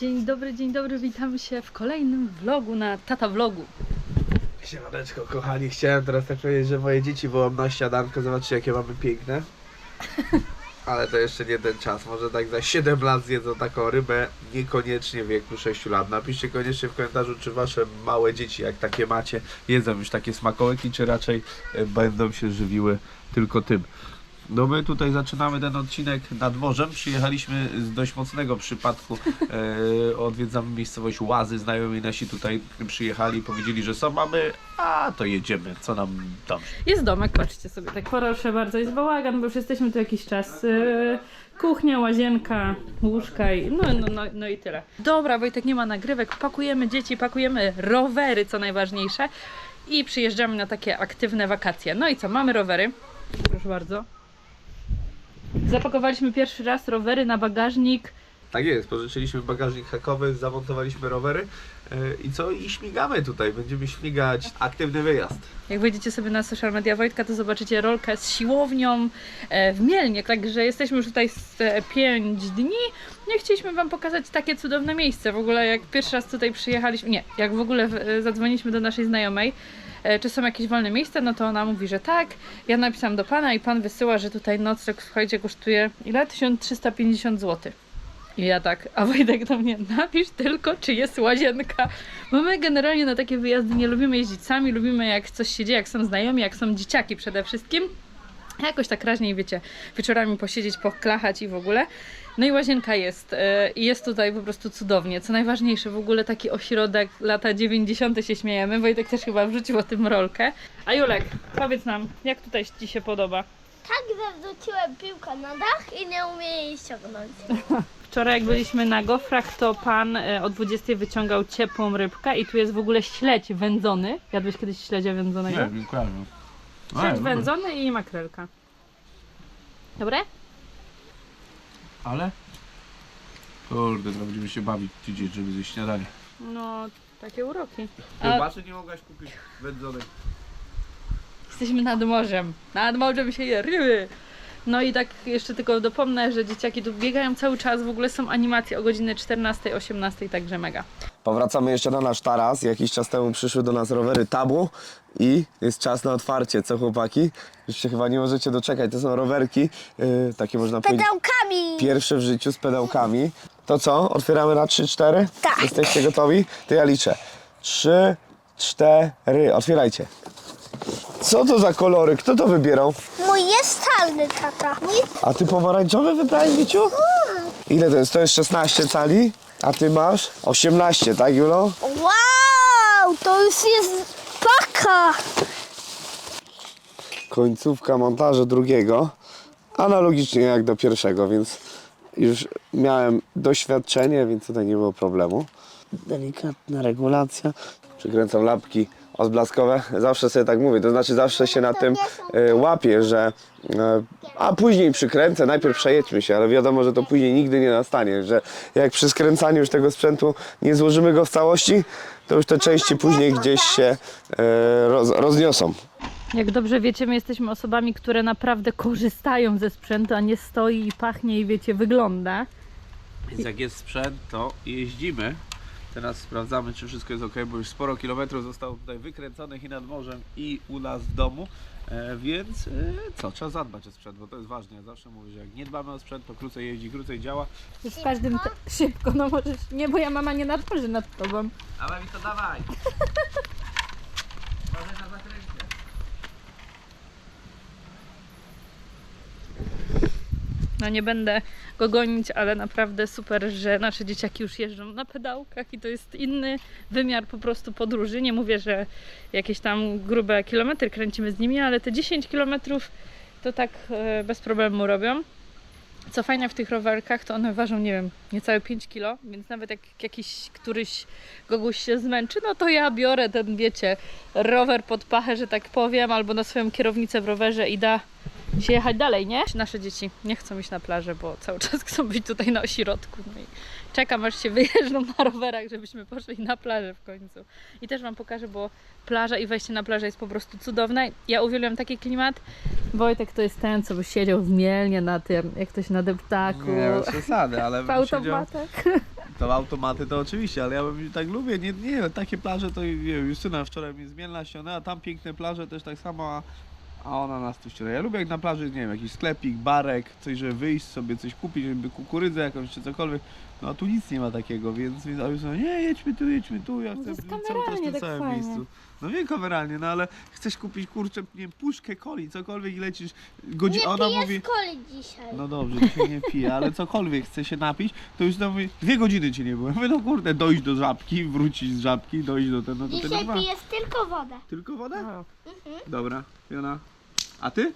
Dzień dobry, dzień dobry, witamy się w kolejnym vlogu na Tata Vlogu. Siemaneczko, kochani, chciałem teraz tak powiedzieć, że moje dzieci wołam na śniadanko, zobaczcie jakie mamy piękne. Ale to jeszcze nie ten czas, może tak za 7 lat zjedzą taką rybę, niekoniecznie w wieku 6 lat. Napiszcie koniecznie w komentarzu, czy wasze małe dzieci, jak takie macie, jedzą już takie smakołyki, czy raczej e, będą się żywiły tylko tym. No my tutaj zaczynamy ten odcinek nad morzem. Przyjechaliśmy z dość mocnego przypadku. E, odwiedzamy miejscowość Łazy. Znajomi nasi tutaj przyjechali, powiedzieli, że są mamy, a to jedziemy. Co nam tam? Jest domek, patrzcie sobie, tak proszę bardzo, jest bałagan, bo już jesteśmy tu jakiś czas. Yy, kuchnia, łazienka, łóżka i no, no, no, no i tyle. Dobra, Wojtek nie ma nagrywek, pakujemy dzieci, pakujemy rowery, co najważniejsze i przyjeżdżamy na takie aktywne wakacje. No i co, mamy rowery, proszę bardzo. Zapakowaliśmy pierwszy raz rowery na bagażnik. Tak jest, pożyczyliśmy bagażnik hakowy, zamontowaliśmy rowery e, i co? I śmigamy tutaj. Będziemy śmigać aktywny wyjazd. Jak wejdziecie sobie na social media Wojtka, to zobaczycie rolkę z siłownią e, w Mielnie. Także jesteśmy już tutaj z 5 dni. Nie chcieliśmy Wam pokazać takie cudowne miejsce. W ogóle jak pierwszy raz tutaj przyjechaliśmy, nie, jak w ogóle e, zadzwoniliśmy do naszej znajomej, e, czy są jakieś wolne miejsca, no to ona mówi, że tak. Ja napisałam do Pana i Pan wysyła, że tutaj nocleg, słuchajcie, kosztuje ile? 1350 zł. I ja tak, a Wojtek do mnie, napisz tylko, czy jest łazienka. Bo my generalnie na takie wyjazdy nie lubimy jeździć sami, lubimy jak coś się dzieje, jak są znajomi, jak są dzieciaki przede wszystkim. Jakoś tak raźniej, wiecie, wieczorami posiedzieć, poklachać i w ogóle. No i łazienka jest. yy, I jest tutaj po prostu cudownie. Co najważniejsze, w ogóle taki ośrodek lata 90. się śmiejemy. Wojtek też chyba wrzucił o tym rolkę. A Julek, powiedz nam, jak tutaj Ci się podoba? Tak zawróciłem piłkę na dach i nie umiem jej ściągnąć. Wczoraj jak byliśmy na gofrach, to pan e, o 20 wyciągał ciepłą rybkę i tu jest w ogóle śledź wędzony. Jadłeś kiedyś śledzia wędzonego? nie Śledź wędzony i makrelka. Dobre? Ale? Kurde, to będziemy się bawić tydzień, żeby zjeść śniadanie. No, takie uroki. A Kiełbasy nie mogłaś kupić wędzonej. jesteśmy nad morzem. Nad morzem się je ryby. No i tak jeszcze tylko dopomnę, że dzieciaki tu biegają cały czas. W ogóle są animacje o godzinie 14, 18, także mega. Powracamy jeszcze na nasz taras. Jakiś czas temu przyszły do nas rowery tabu i jest czas na otwarcie. Co chłopaki? Już się chyba nie możecie doczekać. To są rowerki, yy, takie można powiedzieć Pedałkami! pierwsze w życiu z pedałkami. To co? Otwieramy na 3-4? Tak. Jesteście gotowi? To ja liczę. 3, 4. Otwierajcie. Co to za kolory? Kto to wybierał? Mój jest czarny tata. Mój A ty pomarańczowy wybrałeś, Wiciu? Ile to jest? To jest 16 cali, a ty masz 18, tak Julo? Wow! To już jest paka! końcówka montażu drugiego, analogicznie jak do pierwszego, więc już miałem doświadczenie, więc tutaj nie było problemu. Delikatna regulacja. Przykręcam lapki odblaskowe. Zawsze sobie tak mówię, to znaczy zawsze się na tym e, łapię, że e, a później przykręcę, najpierw przejedźmy się, ale wiadomo, że to później nigdy nie nastanie, że jak przy skręcaniu już tego sprzętu nie złożymy go w całości, to już te części później gdzieś się e, roz, rozniosą. Jak dobrze wiecie, my jesteśmy osobami, które naprawdę korzystają ze sprzętu, a nie stoi i pachnie i wiecie, wygląda. Więc jak jest sprzęt, to jeździmy. Teraz sprawdzamy, czy wszystko jest ok, bo już sporo kilometrów zostało tutaj wykręconych i nad morzem, i u nas w domu. E, więc e, co, trzeba zadbać o sprzęt, bo to jest ważne. Ja zawsze mówię, że jak nie dbamy o sprzęt, to krócej jeździ, krócej działa. Już w każdym te... szybko, no możesz. Nie, bo ja mama nie nadąży nad tobą. Ale mi to dawaj! Może na zakręcie. No nie będę go gonić, ale naprawdę super, że nasze dzieciaki już jeżdżą na pedałkach i to jest inny wymiar po prostu podróży. Nie mówię, że jakieś tam grube kilometry kręcimy z nimi, ale te 10 kilometrów to tak e, bez problemu robią. Co fajne w tych rowerkach, to one ważą, nie wiem, niecałe 5 kilo, więc nawet jak jakiś któryś kogoś się zmęczy, no to ja biorę ten, wiecie, rower pod pachę, że tak powiem, albo na swoją kierownicę w rowerze i da się jechać dalej, nie? Nasze dzieci nie chcą iść na plażę, bo cały czas chcą być tutaj na ośrodku. No i czekam aż się wyjeżdżą na rowerach, żebyśmy poszli na plażę w końcu. I też Wam pokażę, bo plaża i wejście na plażę jest po prostu cudowne. Ja uwielbiam taki klimat. Wojtek to jest ten, co by siedział w Mielnie na tym, jak to się na deptaku, Nie, bez przesady, ale w siedział, automatach. To automaty to oczywiście, ale ja bym tak lubię, nie, nie, takie plaże to nie wiem, Justyna wczoraj mi zmienna ściągnęła, tam piękne plaże też tak samo, a, a ona nas tu ściąga. Ja lubię jak na plaży, nie wiem, jakiś sklepik, barek, coś, żeby wyjść sobie, coś kupić, żeby kukurydzę jakąś czy cokolwiek. No a tu nic nie ma takiego, więc, więc a Justyna, nie, jedźmy tu, jedźmy tu, ja No chcę jest cały czas w kameralnie tym tak samym fajnie. miejscu. No wiem kameralnie, no ale chcesz kupić kurczę, nie wiem, puszkę coli, cokolwiek i lecisz godzinę, Nie ona piję mówi... coli dzisiaj. No dobrze, dzisiaj nie piję, ale cokolwiek chce się napić, to już tam mówi, dwie godziny ci nie było. Mówię, no kurde, dojść do żabki, wrócić z żabki, dojść do tego, no dzisiaj dwa. piję tylko wodę. Tylko wodę? O, Dobra, Fiona. A ty?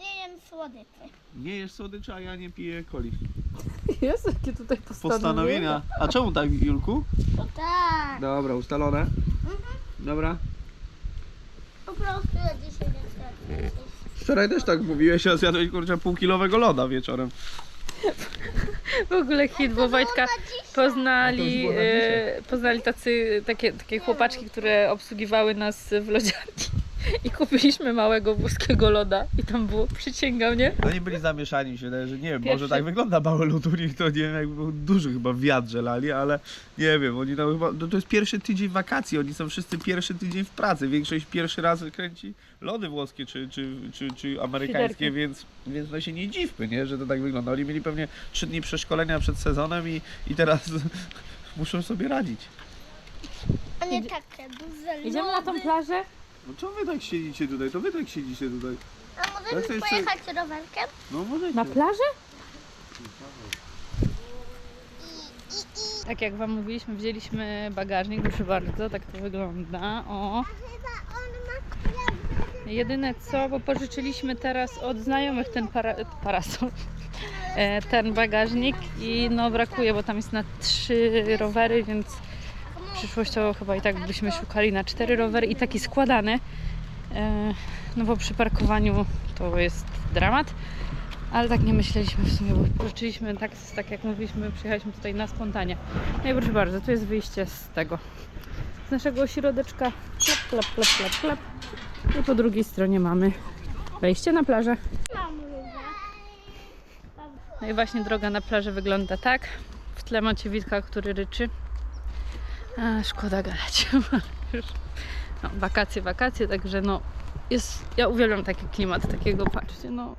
Nie jem słodyczy. Nie jesz słodyczy, a ja nie piję coli. Jezu, jakie tutaj postanowienia. Postanowienia. A czemu tak, Julku? To tak. Dobra, ustalone. Mhm. Dobra. Po prostu ja dzisiaj nie chcę. jeść. Wczoraj też tak mówiłeś, a zjadłeś kurczę półkilowego loda wieczorem. W ogóle hit, bo Wojtka poznali, było na e, poznali tacy, takie, takie chłopaczki, które obsługiwały nas w lodziarni. I kupiliśmy małego włoskiego loda i tam było, przysięgam, nie? Oni byli zamieszani, mi się wydaje, że nie wiem, Pierwszy- może tak wygląda mały lód u nich, to nie wiem, jakby był duży chyba w wiadrze lali, ale nie wiem, oni tam chyba, no to jest pierwszy tydzień wakacji, oni są wszyscy pierwszy tydzień w pracy, większość pierwszy raz kręci lody włoskie czy, czy, czy, czy amerykańskie, więc, więc no się nie dziwmy, nie, że to tak wygląda. Oni mieli pewnie trzy dni przeszkolenia przed sezonem i, i teraz muszą sobie radzić. A nie takie duże Idziemy na tą lody. plażę? No co wy tak siedzicie tutaj, to wy tak siedzicie tutaj. A możemy Ja chcę jeszcze- pojechać rowerkiem? No możecie. Na plażę? Tak jak Wam mówiliśmy, wzięliśmy bagażnik, proszę bardzo, tak to wygląda. O. Chyba on ma Jedyne co, bo pożyczyliśmy teraz od znajomych ten para, parasol, e, ten bagażnik i no brakuje, bo tam jest na trzy rowery, więc przyszłościowo chyba i tak byśmy szukali na cztery rowery i taki składany. E, no bo przy parkowaniu to jest dramat. Ale tak nie myśleliśmy w sumie, bo tak, tak jak mówiliśmy, przyjechaliśmy tutaj na spontanie. No i proszę bardzo, tu jest wyjście z tego, z naszego ośrodeczka. Klap, klap, klap, klap, klap. I po drugiej stronie mamy wejście na plażę. No i właśnie droga na plażę wygląda tak. W tle macie Witka, który ryczy. A, szkoda gadać. No, wakacje, wakacje, także no jest, ja uwielbiam taki klimat takiego, patrzcie, no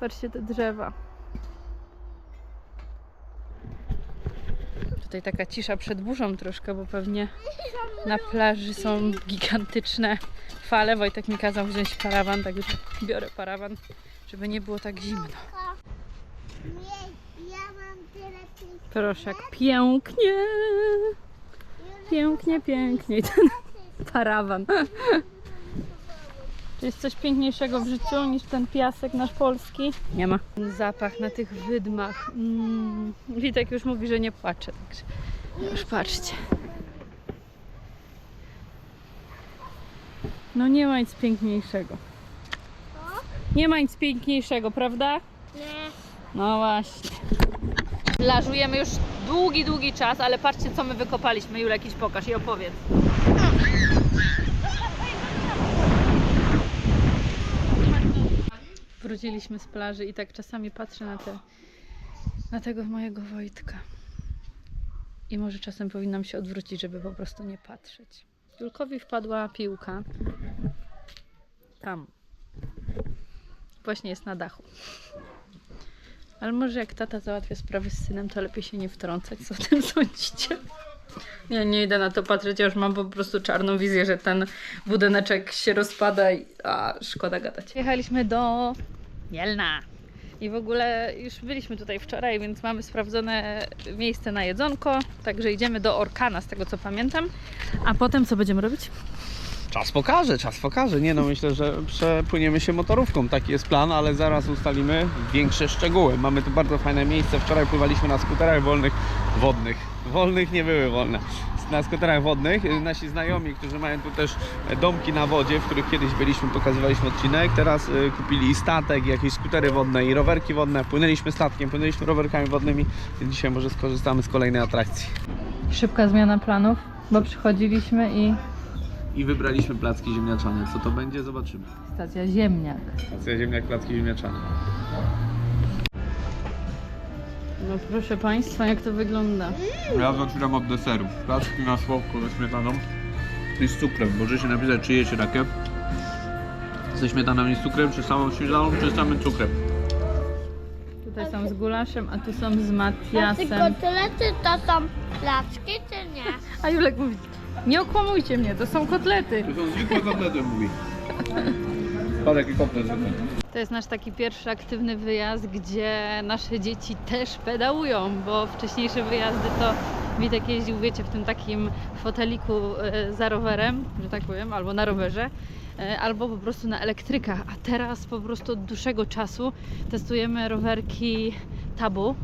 patrzcie te drzewa. Tutaj taka cisza przed burzą troszkę, bo pewnie na plaży są gigantyczne fale. Wojtek mi kazał wziąć parawan, także biorę parawan, żeby nie było tak zimno. Proszę, jak pięknie. Pięknie, pięknie. I ten parawan. Czy jest coś piękniejszego w życiu niż ten piasek nasz polski? Nie ma. Ten zapach na tych wydmach. Mm. Witek już mówi, że nie płacze. Także już patrzcie. No nie ma nic piękniejszego. Nie ma nic piękniejszego, prawda? Nie. No właśnie. Lażujemy już długi, długi czas, ale patrzcie co my wykopaliśmy. Julek, idź pokaż i opowiedz. Wróciliśmy z plaży i tak czasami patrzę na, te, na tego mojego Wojtka. I może czasem powinnam się odwrócić, żeby po prostu nie patrzeć. Julkowi wpadła piłka. Tam. Właśnie jest na dachu. Ale może jak tata załatwia sprawy z synem, to lepiej się nie wtrącać. Co o tym sądzicie? Ja nie idę na to patrzeć, ja już mam po prostu czarną wizję, że ten budyneczek się rozpada i a, szkoda gadać. Jechaliśmy do Mielna. I w ogóle już byliśmy tutaj wczoraj, więc mamy sprawdzone miejsce na jedzonko. Także idziemy do Orkana, z tego co pamiętam. A potem co będziemy robić? Czas pokaże, czas pokaże. Nie no, myślę, że przepłyniemy się motorówką. Taki jest plan, ale zaraz ustalimy większe szczegóły. Mamy tu bardzo fajne miejsce. Wczoraj pływaliśmy na skuterach wolnych, wodnych. Wolnych nie były wolne. Na skuterach wodnych. Nasi znajomi, którzy mają tu też domki na wodzie, w których kiedyś byliśmy, pokazywaliśmy odcinek. Teraz y, kupili statek, jakieś skutery wodne, i rowerki wodne. Płynęliśmy statkiem, płynęliśmy rowerkami wodnymi. Dzisiaj może skorzystamy z kolejnej atrakcji. Szybka zmiana planów, bo przychodziliśmy i I wybraliśmy placki ziemniaczane. Co to będzie? Zobaczymy. stacja Ziemniak. Stacja ziemniak, placki ziemniaczane. No proszę Państwa, jak to wygląda. Ja zaczynam od deseru. Placki na słodko ze śmietaną i z cukrem. Możecie napisać, czy jecie takie. Ze śmietaną i z cukrem, czy samą śmietaną, czy samym cukrem. Tutaj są z gulaszem, a tu są z A te Matiasem. kotlety to są placki czy nie? A Julek mówi, nie okłamujcie mnie, to są kotlety. To są zwykłe kotlety, mówi. Patrz jaki kotlet zwykły. To jest nasz taki pierwszy aktywny wyjazd, gdzie nasze dzieci też pedałują, bo wcześniejsze wyjazdy to Witek jeździł, wiecie, w tym takim foteliku e, za rowerem, że tak powiem, albo na rowerze, e, albo po prostu na elektrykach, a teraz po prostu od dłuższego czasu testujemy rowerki Tabu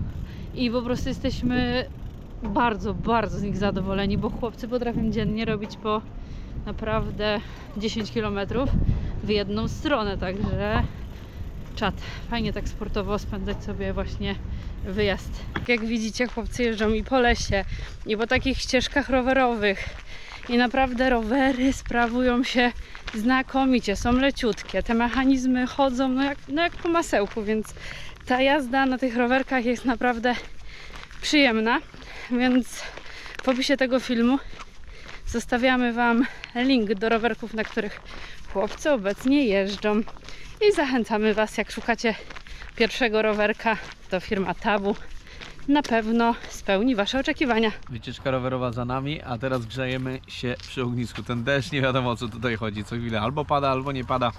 i po prostu jesteśmy bardzo, bardzo z nich zadowoleni, bo chłopcy potrafią dziennie robić po naprawdę 10 km w jedną stronę, także czat. Fajnie tak sportowo spędzać sobie właśnie wyjazd. Jak widzicie, chłopcy jeżdżą i po lesie, i po takich ścieżkach rowerowych. I naprawdę rowery sprawują się znakomicie, są leciutkie. Te mechanizmy chodzą no jak, no jak po masełku, więc ta jazda na tych rowerkach jest naprawdę przyjemna. Więc w opisie tego filmu zostawiamy Wam link do rowerków, na których chłopcy obecnie jeżdżą. I zachęcamy Was, jak szukacie pierwszego rowerka, to firma Tabu na pewno spełni Wasze oczekiwania. Wycieczka rowerowa za nami, a teraz grzejemy się przy ognisku. Ten deszcz, nie wiadomo o co tutaj chodzi. Co chwilę albo pada, albo nie pada.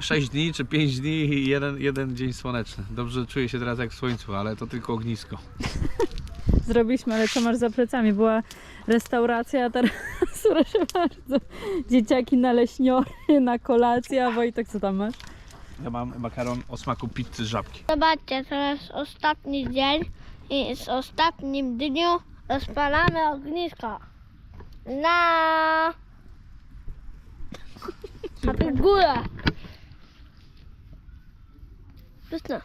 6 dni czy 5 dni i jeden, jeden dzień słoneczny. Dobrze czuję się teraz jak w słońcu, ale to tylko ognisko. Zrobiliśmy, ale co masz za plecami? Była restauracja, a teraz proszę bardzo. Dzieciaki na leśniory, na kolację, a Wojtek co tam masz? Ja mam makaron o smaku pizzy z żabki. Zobaczcie, to jest ostatni dzień i z ostatnim dniu rozpalamy ognisko. Na... Na tę górę. Pyszne.